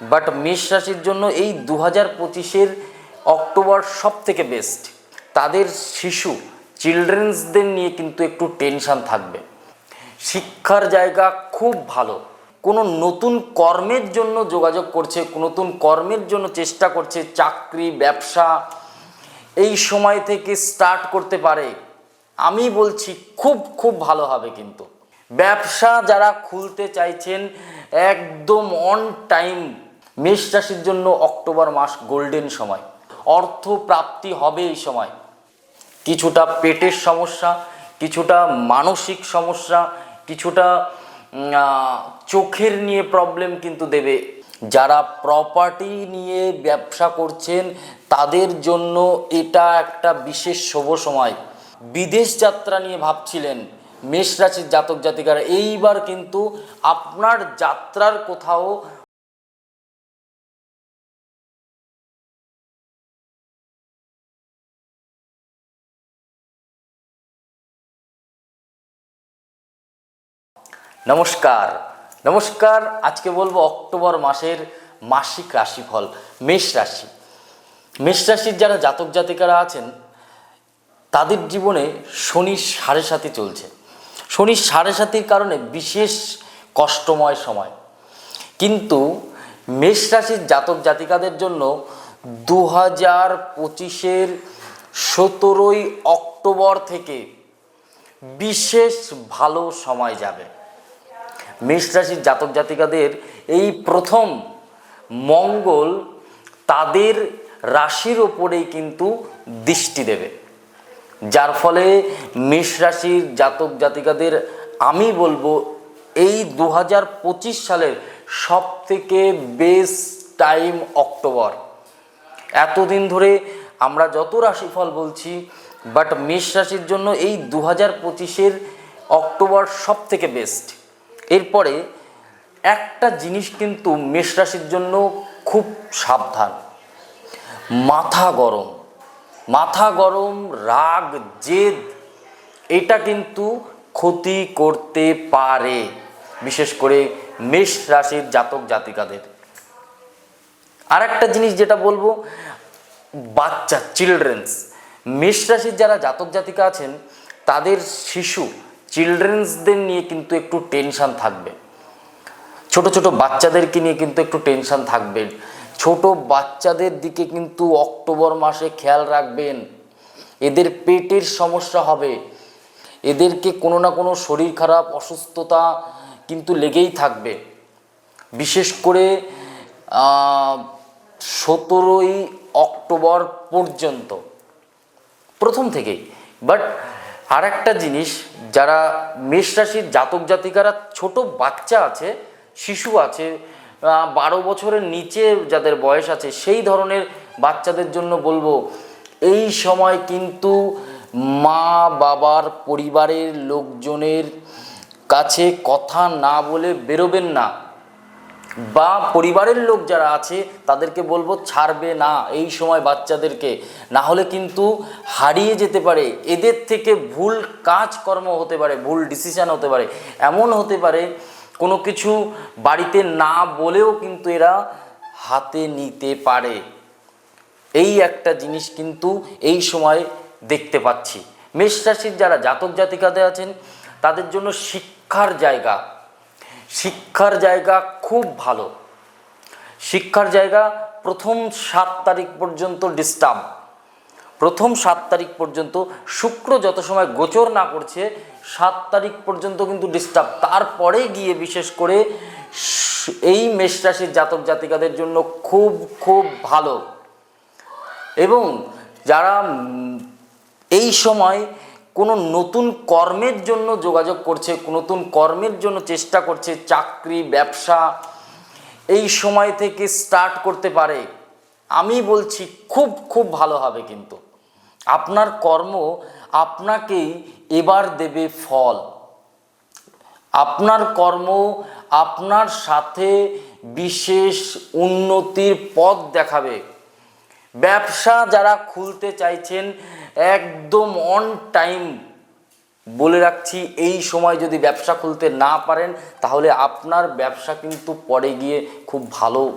But মেষ রাশির জন্য এই দু হাজার পঁচিশের অক্টোবর সব থেকে বেস্ট তাদের শিশু চিলড্রেন্সদের নিয়ে কিন্তু একটু টেনশন থাকবে। শিক্ষার জায়গা খুব ভালো। কোনো নতুন কর্মের জন্য যোগাযোগ করছে, নতুন কর্মের জন্য চেষ্টা করছে, চাকরি, ব্যবসা, এই সময় থেকে স্টার্ট করতে পারে। আমি বলছি খুব খুব ভালো হবে কিন্তু। ব্যবসা যারা খুলতে চাইছেন, একদম অন টাইম মেষ রাশির জন্য অক্টোবর মাস গোল্ডেন সময়। অর্থ প্রাপ্তি হবে এই সময়। কিছুটা পেটের সমস্যা, কিছুটা মানসিক সমস্যা, কিছুটা চোখের নিয়ে প্রবলেম কিন্তু দেবে। যারা প্রপার্টি নিয়ে ব্যবসা করছেন, তাদের জন্য এটা একটা বিশেষ শুভ সময়। বিদেশ যাত্রা নিয়ে ভাবছিলেন মেষ রাশির জাতক জাতিকারা। এইবার কিন্তু আপনার যাত্রার কোথাও নমস্কার। নমস্কার, আজকে বলব অক্টোবর মাসের মাসিক রাশিফল, মেষ রাশি। মেষ রাশির যারা জাতক জাতিকারা আছেন, তাদের জীবনে শনি সাড়ে সাথে চলছে। শনি সাড়ে সাতির কারণে বিশেষ কষ্টময় সময়। কিন্তু মেষ রাশির জাতক জাতিকাদের জন্য দু হাজার পঁচিশের সতেরোই অক্টোবর থেকে বিশেষ ভালো সময় যাবে। মেষ রাশির জাতক জাতিকাদের এই প্রথম মঙ্গল তাদের রাশির ওপরেই কিন্তু দৃষ্টি দেবে। যার ফলে মেষ রাশির জাতক জাতিকাদের আমি বলব এই দু হাজার পঁচিশ সালের সব থেকে বেস্ট টাইম অক্টোবর। এতদিন ধরে আমরা যত রাশিফল বলছি, বাট মেষ রাশির জন্য এই দু হাজার পঁচিশের অক্টোবর সব থেকে বেস্ট। এরপরে একটা জিনিস কিন্তু মেষ রাশির জন্য খুব সাবধান। মাথা গরম। মাথা গরম, রাগ, জেদ, এটা কিন্তু ক্ষতি করতে পারে, বিশেষ করে মেষ রাশির জাতক জাতিকাদের। আর একটা জিনিস যেটা বলব, বাচ্চা চিলড্রেন্স মেষ রাশির যারা জাতক জাতিকা আছেন, তাদের শিশু চিলড্রেন্সদের নিয়ে কিন্তু একটু টেনশন থাকবে। ছোট ছোট বাচ্চাদেরকে নিয়ে কিন্তু একটু টেনশন থাকবে। ছোট বাচ্চাদের দিকে কিন্তু অক্টোবর মাসে খেয়াল রাখবেন। এদের পেটের সমস্যা হবে। এদেরকে কোনো না কোনো শরীর খারাপ, অসুস্থতা কিন্তু লেগেই থাকবে। বিশেষ করে সতেরোই অক্টোবর পর্যন্ত। প্রথম থেকেই। বাট আর একটা জিনিস, যারা মেষ রাশির জাতক জাতিকারা ছোট বাচ্চা আছে, শিশু আছে বারো বছরের নিচে যাদের বয়স আছে, সেই ধরনের বাচ্চাদের জন্য বলব, এই সময় কিন্তু মা বাবার পরিবারের লোকজনের কাছে কথা না বলে বেরোবেন না। বা পরিবারের লোক যারা আছে, তাদেরকে বলব ছাড়বে না এই সময় বাচ্চাদেরকে। না হলে কিন্তু হারিয়ে যেতে পারে। এদের থেকে ভুল কাজকর্ম হতে পারে, ভুল ডিসিশন হতে পারে। এমন হতে পারে, কোনো কিছু বাড়িতে না বলেও কিন্তু এরা হাতে নিতে পারে। এই একটা জিনিস কিন্তু এই সময় দেখতে পাচ্ছি। মেষ রাশির যারা জাতক জাতিকাতে আছেন, তাদের জন্য শিক্ষার জায়গা। শিক্ষার জায়গা খুব ভালো। শিক্ষার জায়গা প্রথম সাত তারিখ পর্যন্ত ডিস্টার্ব প্রথম সাত তারিখ পর্যন্ত শুক্র যত সময় গোচর না করছে, সাত তারিখ পর্যন্ত কিন্তু ডিস্টার্ব তারপরে গিয়ে বিশেষ করে এই মেষ রাশির জাতক জাতিকাদের জন্য খুব খুব ভালো। এবং যারা এই সময় কোনো নতুন কর্মের জন্য যোগাযোগ করছে, নতুন কর্মের জন্য চেষ্টা করছে, চাকরি, ব্যবসা, এই সময় থেকে স্টার্ট করতে পারে। আমি বলছি খুব খুব ভালো হবে কিন্তু। আপনার কর্ম আপনাকেই এবার দেবে ফল। আপনার কর্ম আপনার সাথে বিশেষ উন্নতির পথ দেখাবে। ব্যবসা যারা খুলতে চাইছেন একদম অন টাইম বলে রাখছি, এই সময় যদি ব্যবসা খুলতে না পারেন, তাহলে আপনার ব্যবসা কিন্তু পরে গিয়ে খুব ভালো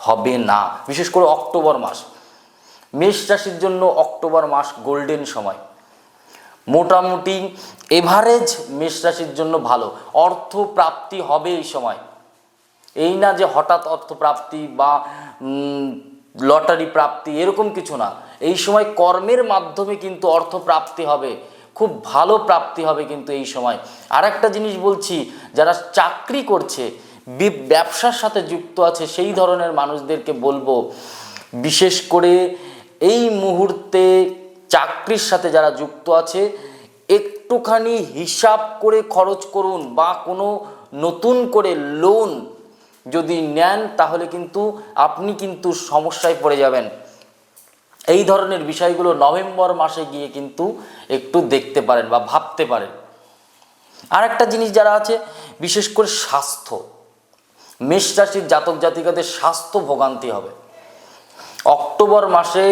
হবে না। বিশেষ করে অক্টোবর মাস। মেষ রাশির জন্য অক্টোবর মাস গোল্ডেন সময়। মোটামুটি এভারেজ মেষ রাশির জন্য ভালো। অর্থ প্রাপ্তি হবে এই সময়। এই না যে হঠাৎ অর্থপ্রাপ্তি বা লটারি প্রাপ্তি এরকম কিছু না। এই সময় কর্মের মাধ্যমে কিন্তু অর্থ প্রাপ্তি হবে, খুব ভালো প্রাপ্তি হবে কিন্তু এই সময়। আর একটা জিনিস বলছি, যারা চাকরি করছে ব্যবসার সাথে যুক্ত আছে, সেই ধরনের মানুষদেরকে বলব, বিশেষ করে এই মুহূর্তে চাকরির সাথে যারা যুক্ত আছে, একটুখানি হিসাব করে খরচ করুন বা কোনো নতুন করে লোন যদি নেন, তাহলে কিন্তু আপনি কিন্তু সমস্যায় পড়ে যাবেন। এই ধরনের বিষয়গুলো নভেম্বর মাসে গিয়ে কিন্তু একটু দেখতে পারেন বা ভাবতে পারেন। আর একটা জিনিস যারা আছে, বিশেষ করে স্বাস্থ্য। মেষ রাশির জাতক জাতিকাদের স্বাস্থ্য ভোগান্তি হবে। অক্টোবর মাসে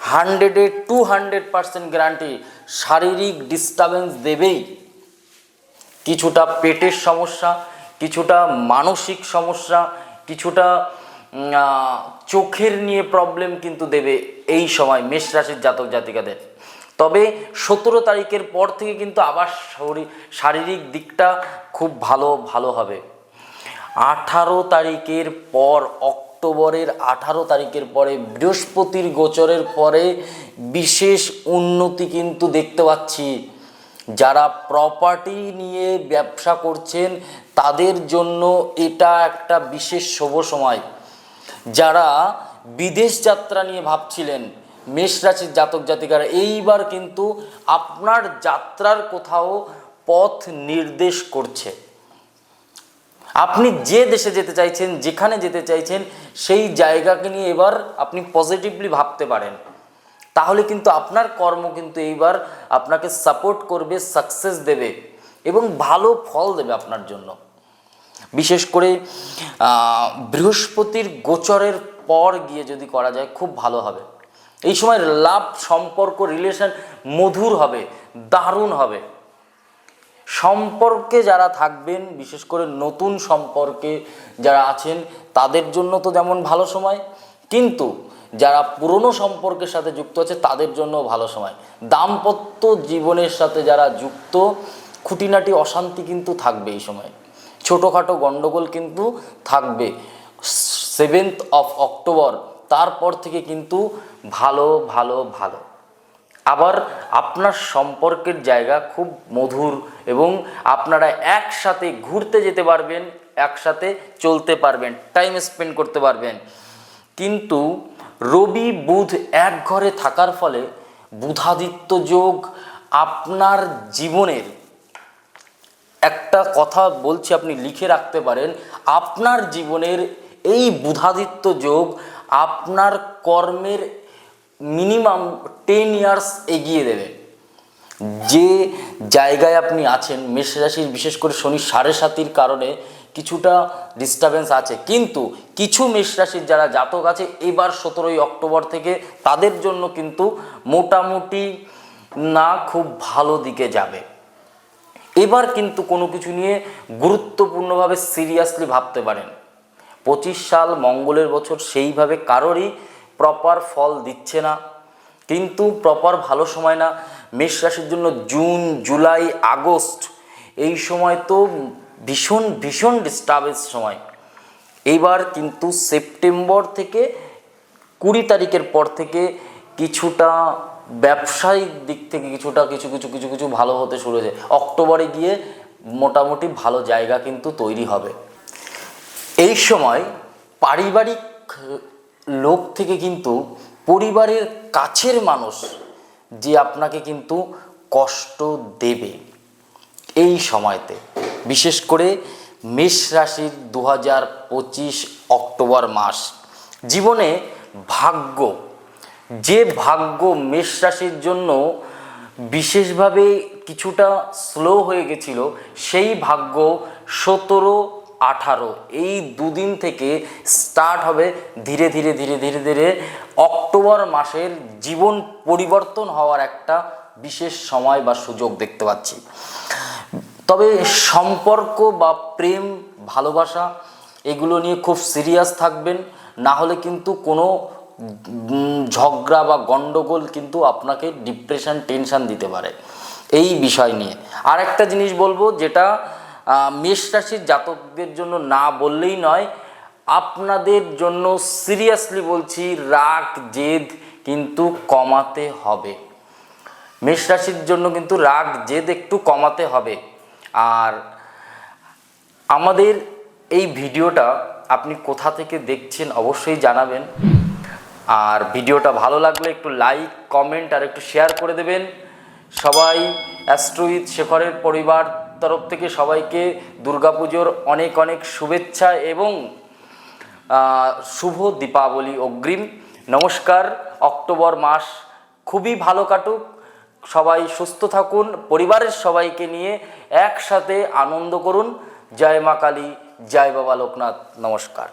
হান্ড্রেডে টু হান্ড্রেড পার্সেন্ট গ্যারান্টি শারীরিক ডিস্টারবেন্স দেবেই। কিছুটা পেটের সমস্যা কিছুটা মানসিক সমস্যা, কিছুটা চোখের নিয়ে প্রবলেম কিন্তু দেবে এই সময় মেষ রাশির জাতক জাতিকাদের। তবে সতেরো তারিখের পর থেকে কিন্তু আবার শরীর শারীরিক দিকটা খুব ভালো ভালো হবে। আঠারো তারিখের পর, অক্টোবরের আঠারো তারিখের পরে, বৃহস্পতির গোচরের পরে বিশেষ উন্নতি কিন্তু দেখতে পাচ্ছি। যারা প্রপার্টি নিয়ে ব্যবসা করছেন, তাদের জন্য এটা একটা বিশেষ শুভ সময়। যারা বিদেশ যাত্রা নিয়ে ভাবছিলেন, মেষ রাশির জাতক জাতিকারা, এইবার কিন্তু আপনার যাত্রার কোথাও পথ নির্দেশ করছে। আপনি যে দেশে যেতে চাইছেন, যেখানে যেতে চাইছেন, সেই জায়গাকে নিয়ে এবার আপনি পজিটিভলি ভাবতে পারেন। তাহলে কিন্তু আপনার কর্ম কিন্তু এইবার আপনাকে সাপোর্ট করবে সাকসেস দেবে এবং ভালো ফল দেবে আপনার জন্য। বিশেষ করে বৃহস্পতির গোচরের পর গিয়ে যদি করা যায়, খুব ভালো হবে। এই সময় লাভ সম্পর্ক রিলেশন মধুর হবে, দারুণ হবে। সম্পর্কে যারা থাকবেন, বিশেষ করে নতুন সম্পর্কে যারা আছেন, তাদের জন্য তো যেমন ভালো সময়, কিন্তু যারা পুরনো সম্পর্কের সাথে যুক্ত আছে, তাদের জন্য ভালো সময়। দাম্পত্য জীবনের সাথে যারা যুক্ত, খুঁটিনাটি অশান্তি কিন্তু থাকবে এই সময়। ছোটোখাটো গণ্ডগোল কিন্তু থাকবে। সেভেন্থ অফ অক্টোবর তারপর থেকে কিন্তু ভালো ভালো ভালো। আবার আপনার সম্পর্কের জায়গা খুব মধুর এবং আপনারা একসাথে ঘুরতে যেতে পারবেন, একসাথে চলতে পারবেন টাইম স্পেন্ড করতে পারবেন। কিন্তু রবি বুধ এক ঘরে থাকার ফলে বুধাদিত্য যোগ আপনার জীবনের একটা কথা বলছি আপনি লিখে রাখতে পারেন, আপনার জীবনের এই বুধাদিত্য যোগ আপনার কর্মের মিনিমাম টেন ইয়ার্স এগিয়ে দেবে। যে জায়গায় আপনি আছেন, মেষ রাশির বিশেষ করে শনি সাড়ে সাতির কারণে কিছুটা ডিস্টারবেন্স আছে। কিন্তু কিছু মেষ রাশির যারা জাতক আছে, এবার সতেরোই অক্টোবর থেকে তাদের জন্য কিন্তু মোটামুটি না খুব ভালো দিকে যাবে। এবার কিন্তু কোনো কিছু নিয়ে গুরুত্বপূর্ণভাবে সিরিয়াসলি ভাবতে পারেন। পঁচিশ সাল মঙ্গলের বছর সেইভাবে কারোরই প্রপার ফল দিচ্ছে না। কিন্তু প্রপার ভালো সময় না। মেষ রাশির জন্য জুন জুলাই আগস্ট এই সময় তো ভীষণ ভীষণ ডিস্টার্বেন্স সময়। এইবার কিন্তু সেপ্টেম্বর থেকে কুড়ি তারিখের পর থেকে কিছুটা ব্যবসায়িক দিক থেকে কিছুটা কিছু কিছু কিছু কিছু ভালো হতে শুরু হয়েছে। অক্টোবরে গিয়ে মোটামুটি ভালো জায়গা কিন্তু তৈরি হবে। এই সময় পারিবারিক লোক থেকে কিন্তু পরিবারের কাছের মানুষ যে আপনাকে কিন্তু কষ্ট দেবে। এই সময়তে বিশেষ করে মেষ রাশির দু অক্টোবর মাস। জীবনে ভাগ্য, যে ভাগ্য মেষ রাশির জন্য বিশেষভাবে কিছুটা স্লো হয়ে গেছিল, সেই ভাগ্য সতেরো, আঠারো। এই দুদিন থেকে স্টার্ট হবে ধীরে ধীরে ধীরে ধীরে ধীরে অক্টোবর মাসের জীবন পরিবর্তন হওয়ার একটা বিশেষ সময় বা সুযোগ দেখতে পাচ্ছি। তবে সম্পর্ক বা প্রেম, ভালোবাসা, এগুলো নিয়ে খুব সিরিয়াস থাকবেন। না হলে কিন্তু কোনো ঝগড়া বা গন্ডগোল কিন্তু আপনাকে ডিপ্রেশন টেনশন দিতে পারে। এই বিষয় নিয়ে। আর একটা জিনিস বলব যেটা মেষ রাশির জাতকদের জন্য না বললেই নয়, আপনাদের জন্য সিরিয়াসলি বলছি রাগ, জেদ কিন্তু কমাতে হবে। মেষ রাশির জন্য কিন্তু রাগ, জেদ একটু কমাতে হবে। আর আমাদের এই ভিডিওটা আপনি কোথা থেকে দেখছেন অবশ্যই জানাবেন। আর ভিডিওটা ভালো লাগলে একটু লাইক, কমেন্ট আর একটু শেয়ার করে দেবেন। সবাই অ্যাস্ট্রোইথ শেখরের পরিবার তরফ থেকে সবাইকে দুর্গাপুজোর অনেক অনেক শুভেচ্ছা এবং শুভ দীপাবলি অগ্রিম। নমস্কার, অক্টোবর মাস খুবই ভালো কাটুক। সবাই সুস্থ থাকুন, পরিবারের সবাইকে নিয়ে একসাথে আনন্দ করুন। জয় মা কালী, জয় বাবা লোকনাথ, নমস্কার।